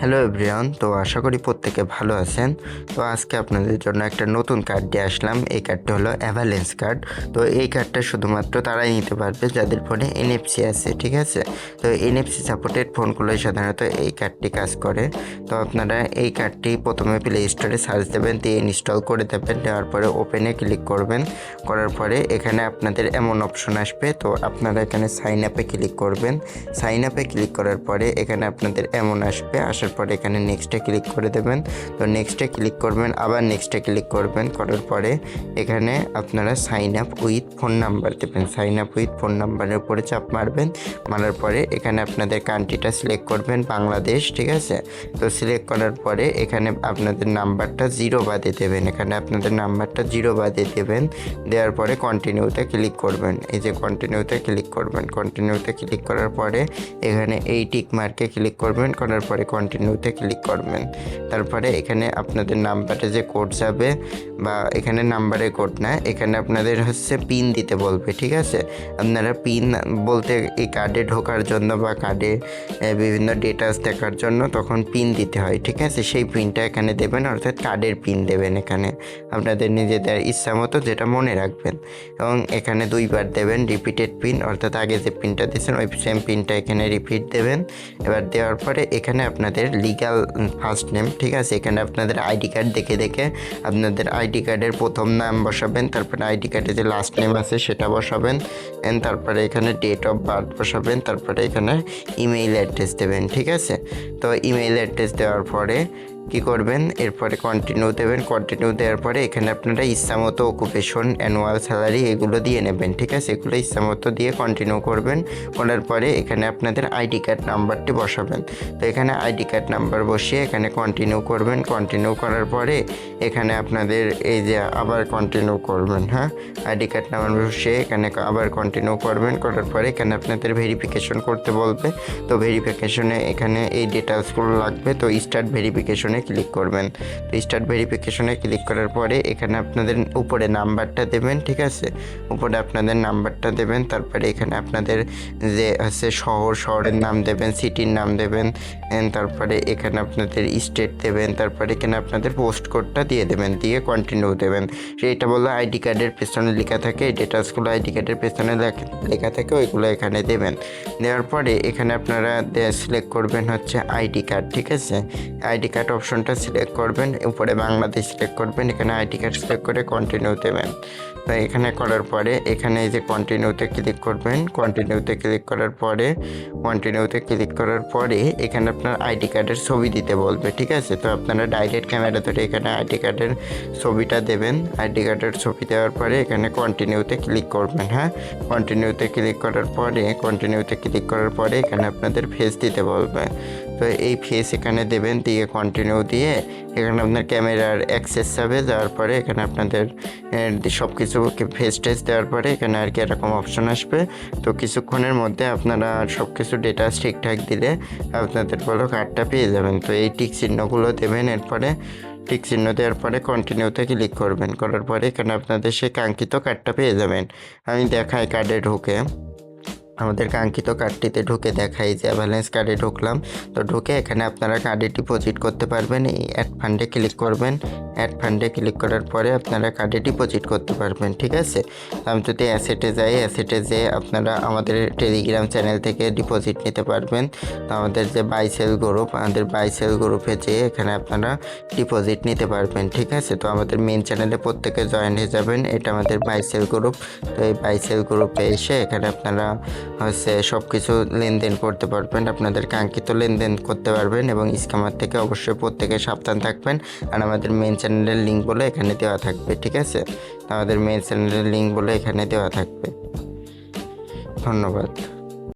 Hello everyone তো আশা করি প্রত্যেকে ভালো আছেন। তো আজকে আপনাদের জন্য একটা নতুন কার্ড দিয়ে আসলাম। এই কার্ডটা হলো অ্যাভালেন্স কার্ড তো এই কার্ডটা শুধুমাত্র তারাই নিতে পারবে যাদের ফোনে এনএফসি আছে, ঠিক আছে? তো এনএফসি সাপোর্টেড ফোনগুলোই সাধারণত এই কার্ডটি কাজ করে। তো আপনারা এই কার্ডটি প্রথমে প্লে স্টোরে সার্চ দেবেন, দিয়ে ইনস্টল করে দেবেন, দেওয়ার পরে ওপেনে ক্লিক করবেন। করার পরে এখানে আপনাদের এমন অপশন আসবে। তো আপনারা এখানে সাইন আপে ক্লিক করবেন। সাইন আপে ক্লিক করার পরে এখানে আপনাদের এমন আসবে আসার পরে এখানে নেক্সটে ক্লিক করে দেবেন। তো নেক্সটে ক্লিক করবেন, আবার নেক্সটে ক্লিক করবেন। করার পরে এখানে আপনারা sign up with phone number দেবেন। সাইন আপ উইথ ফোন নাম্বারের উপরে চাপ মারবেন। মারার পরে এখানে আপনাদের কান্ট্রিটা সিলেক্ট করবেন, বাংলাদেশ, ঠিক আছে? তো সিলেক্ট করার পরে এখানে আপনাদের নাম্বারটা জিরো বাদে দেবেন। এখানে আপনাদের নাম্বারটা জিরো বাদে দেবেন। দেওয়ার পরে কন্টিনিউতে ক্লিক করবেন। এই যে কন্টিনিউতে ক্লিক করবেন। কন্টিনিউতে ক্লিক করার পরে এখানে এই টিক মার্কে ক্লিক করবেন। করার পরে কন্টিনিউতে ক্লিক করবেন। তারপরে এখানে আপনাদের নাম্বারে যে কোড যাবে বা এখানে নাম্বারে কোড না, এখানে আপনাদের হচ্ছে পিন দিতে বলবে, ঠিক আছে? আপনারা পিন বলতে এই কার্ডে ঢোকার জন্য বা কার্ডে বিভিন্ন ডেটাস দেখার জন্য তখন পিন দিতে হয়, ঠিক আছে? সেই পিনটা এখানে দেবেন, অর্থাৎ কার্ডের পিন দেবেন এখানে। আপনাদের নিজেদের ইচ্ছা মতো যেটা মনে রাখবেন। এবং এখানে দুইবার দেবেন রিপিটেড পিন অর্থাৎ আগে যে পিনটা দিয়েছেন, ওই সেম পিনটা এখানে রিপিট দেবেন। এবার দেওয়ার পরে এখানে আপনাদের লিগাল ফার্স্ট নেম ঠিক আছে? এখানে আপনাদের আইডি কার্ড দেখে দেখে আপনাদের আইডি কার্ডের প্রথম নাম বসাবেন, তারপরে আইডি কার্ডে যে লাস্ট নেম আছে সেটা বসাবেন তারপরে এখানে ডেট অফ বার্থ বসাবেন, তারপরে এখানে ইমেইল অ্যাড্রেস দেবেন, ঠিক আছে? তো ইমেইল অ্যাড্রেস দেওয়ার পরে কি করবেন? এরপরে কন্টিনিউ দেবেন। কন্টিনিউ দেওয়ার পরে এখানে আপনারা ইচ্ছামতো অকুপেশন অ্যানুয়াল স্যালারি এগুলো দিয়ে নেবেন, ঠিক আছে? এগুলো ইচ্ছামতো দিয়ে কন্টিনিউ করবেন। করার পরে এখানে আপনাদের আইডি কার্ড নাম্বারটি বসাবেন। তো এখানে আইডি কার্ড নাম্বার বসিয়ে এখানে কন্টিনিউ করবেন। কন্টিনিউ করার পরে এখানে আপনাদের এই যে আবার কন্টিনিউ করবেন হ্যাঁ? আইডি কার্ড নাম্বার বসিয়ে এখানে আবার কন্টিনিউ করবেন। করার পরে এখানে আপনাদের ভেরিফিকেশন করতে বলবে। তো ভেরিফিকেশনে এখানে এই ডিটেলসগুলো লাগবে, তো স্টার্ট ভেরিফিকেশনে ক্লিক করবেন। তো স্টার্ট ভেরিফিকেশনে ক্লিক করার পরে এখানে আপনাদের উপরে নাম্বারটা দেবেন, ঠিক আছে? উপরে আপনাদের নাম্বারটা দেবেন, তারপরে এখানে আপনাদের যে হচ্ছে শহর, শহরের নাম দেবেন সিটির নাম দেবেন তারপরে এখানে আপনাদের স্টেট দেবেন, তারপরে এখানে আপনাদের পোস্ট কোডটা দিয়ে দেবেন, দিয়ে কন্টিনিউ দেবেন। সেইটা বলল আইডি কার্ডের পেছনে লেখা থাকে এই ডিটেলসগুলো আইডি কার্ডের পেছনে লেখা থাকে, ওইগুলো এখানে দেবেন। দেওয়ার পরে এখানে আপনারা সিলেক্ট করবেন হচ্ছে আইডি কার্ড, ঠিক আছে? আইডি কার্ড অপশনটা সিলেক্ট করবেন, উপরে বাংলাদেশ সিলেক্ট করবেন, এখানে আইডি কার্ড সিলেক্ট করে কন্টিনিউ দেবেন তো এখানে করার পরে, এখানে এই যে কন্টিনিউতে ক্লিক করবেন কন্টিনিউতে ক্লিক করার পরে কন্টিনিউতে ক্লিক করার পরে, এখানে আপনার আইডি কার্ডের ছবি দিতে বলবে, ঠিক আছে? তো আপনারা ডাইরেক্ট ক্যামেরা ধরে এখানে আইডি কার্ডের ছবিটা দেবেন। আইডি কার্ডের ছবি দেওয়ার পরে এখানে কন্টিনিউতে ক্লিক করবেন হ্যাঁ? কন্টিনিউতে ক্লিক করার পরে কন্টিনিউতে ক্লিক করার পরে এখানে আপনাদের ফেস দিতে বলবে। তো এই ফেস এখানে দেবেন, দিয়ে কন্টিনিউ দিয়ে এখানে আপনার ক্যামেরার অ্যাক্সেস যাবে যাওয়ার পরে এখানে আপনাদের সব কিছু ফেস টেস দেওয়ার পরে এখানে আর কি এরকম অপশন আসবে। তো কিছুক্ষণের মধ্যে আপনারা সব কিছু ডেটা ঠিকঠাক দিলে আপনাদের বলো কার্ডটা পেয়ে যাবেন। তো এই টিক চিহ্নগুলো দেবেন, এরপরে টিক চিহ্ন দেওয়ার পরে কন্টিনিউতে ক্লিক করবেন। করার পরে এখানে আপনাদের সেই কাঙ্ক্ষিত কার্ডটা পেয়ে যাবেন। আমি দেখাই কার্ডে ঢুকে আমাদের কাঙ্ক্ষিত কার্ডটিতে ঢুকে দেখাই যে ব্যালেন্স কার্ডে ঢুকলাম। তো ঢুকে এখানে আপনারা কার্ডে ডিপোজিট করতে পারবেন। এই অ্যাড ফান্ডে ক্লিক করবেন। অ্যাড ফান্ডে ক্লিক করার পরে আপনারা কার্ডে ডিপোজিট করতে পারবেন, ঠিক আছে? আমি, যদি অ্যাসেটে যাই অ্যাসেটে যেয়ে আপনারা আমাদের টেলিগ্রাম চ্যানেল থেকে ডিপোজিট নিতে পারবেন। আমাদের যে বাইসেল গ্রুপ আমাদের বাইসেল গ্রুপে যেয়ে এখানে আপনারা ডিপোজিট নিতে পারবেন, ঠিক আছে? তো আমাদের মেন চ্যানেলে প্রত্যেকে জয়েন হয়ে যাবেন, এটা আমাদের বাইসেল গ্রুপ তো এই বাইসেল গ্রুপে এসে এখানে আপনারা হচ্ছে সব কিছু লেনদেন করতে পারবেন, আপনাদের কাঙ্ক্ষিত লেনদেন করতে পারবেন এবং স্ক্যামার থেকে অবশ্যই প্রত্যেকে সাবধান থাকবেন। আর আমাদের মেন চ্যানেলের লিঙ্ক বলে এখানে দেওয়া থাকবে, ঠিক আছে? আমাদের মেন চ্যানেলের লিঙ্ক বলে এখানে দেওয়া থাকবে। ধন্যবাদ।